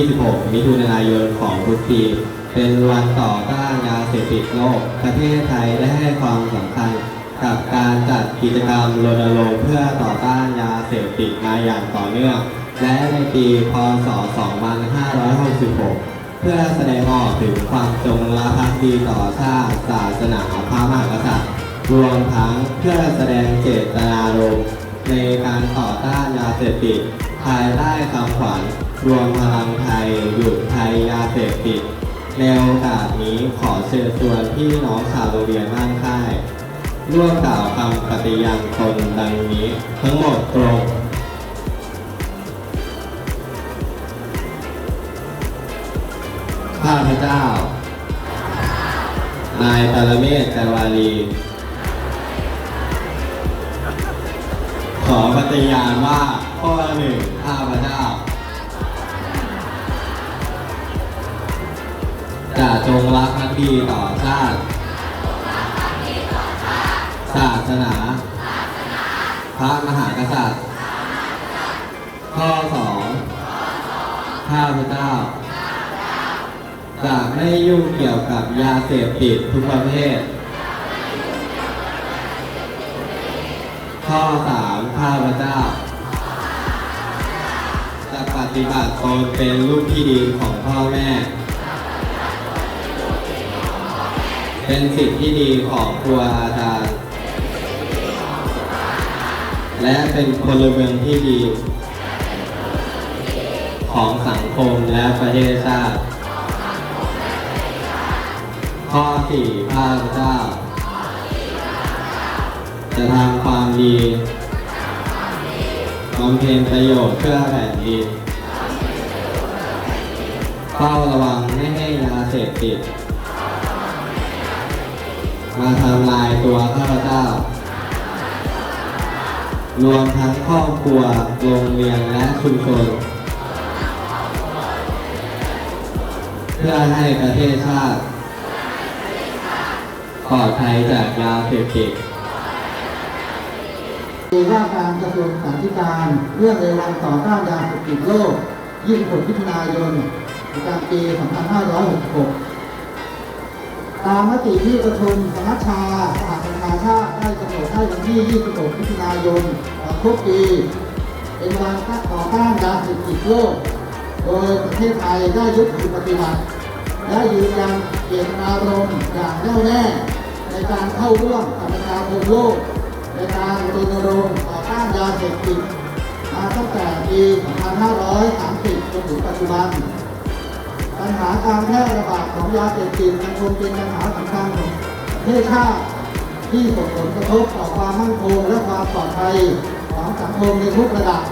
26มิถุนายนของทุกปี เป็นวันต่อต้านยาเสพติดโลก ประเทศไทยได้ให้ความสำคัญกับการจัดกิจกรรมรณรงค์เพื่อต่อต้านยาเสพติดมาอย่างต่อเนื่อง และในปีพศ 2566 เพื่อแสดงออกถึงความจงรักภักดีต่อชาติศาสนาพระมหากษัตริย์รวมทั้งเพื่อแสดงเจตนารมณ์ในการต่อต้านยาเสพติดภายใต้คำขวัญ รวมพลังไทยหยุดภัยยาเสพติด ในโอกาสนี้ขอเชิญชวนพี่น้องชาวโรงเรียนบ้านค่ายร่วมกล่าวคำปฏิญาณตนดังนี้ ทั้งหมดตรงข้าพเจ้า นายปรเมศจันวาลีขอปฏิญาณว่าข้อหนึ่งข้าพเจ้า จะจงรักภักดีต่อชาติ ศาสนา พระมหากษัตริย์ ข้อสองข้าพเจ้าจะไม่ยุ่งเกี่ยวกับยาเสพติดทุกประเภท ข้อสามข้าพเจ้าจะปฏิบัติตนเป็นลูกที่ดีของพ่อแม่ เป็นสิทธิที่ดีของครูอาจารย์และเป็นพลเมืองที่ดี ของสังคมและประเทศชาติ ข้อสี่ข้าพเจ้า จะทำความดีบำเพ็ญประโยชน์เพื่อแผ่นดินเฝ้าระวังไม่ให้ยาเสพติด มาทำลายตัวข้าพเจ้า รวมทั้งครอบครัวโรงเรียนและชุมชนเพื่อให้ประเทศชาติปลอดภัยจากยาเสพติดมีว่าการกระทรวงสาธารณสุขเรื่องในวันต่อต้านยาเสพติดโลก 26มิถุนายนประจำปี2566 ตามมติที่ประชุมสมัชชาสหประชาชาติได้กำหนดให้วันที่ 26มิถุนายนของทุกปี เป็นวันต่อต้านยาเสพติดโลก โดยประเทศไทยได้ยึดถือปฏิบัติ และยืนยันเจตนารมณ์อย่างแน่วแน่ ในการเข้าร่วมกับประชาคมโลก ในการรณรงค์ต่อต้านยาเสพติดมาตั้งแต่ปี 2530 จนถึงปัจจุบัน ปัญหาการแพร่ระบาดของยาเสพติดยังคงเป็นปัญหาสำคัญของประเทศชาติที่ส่งผลกระทบต่อความมั่นคงและความปลอดภัยของสังคมในทุกระดับ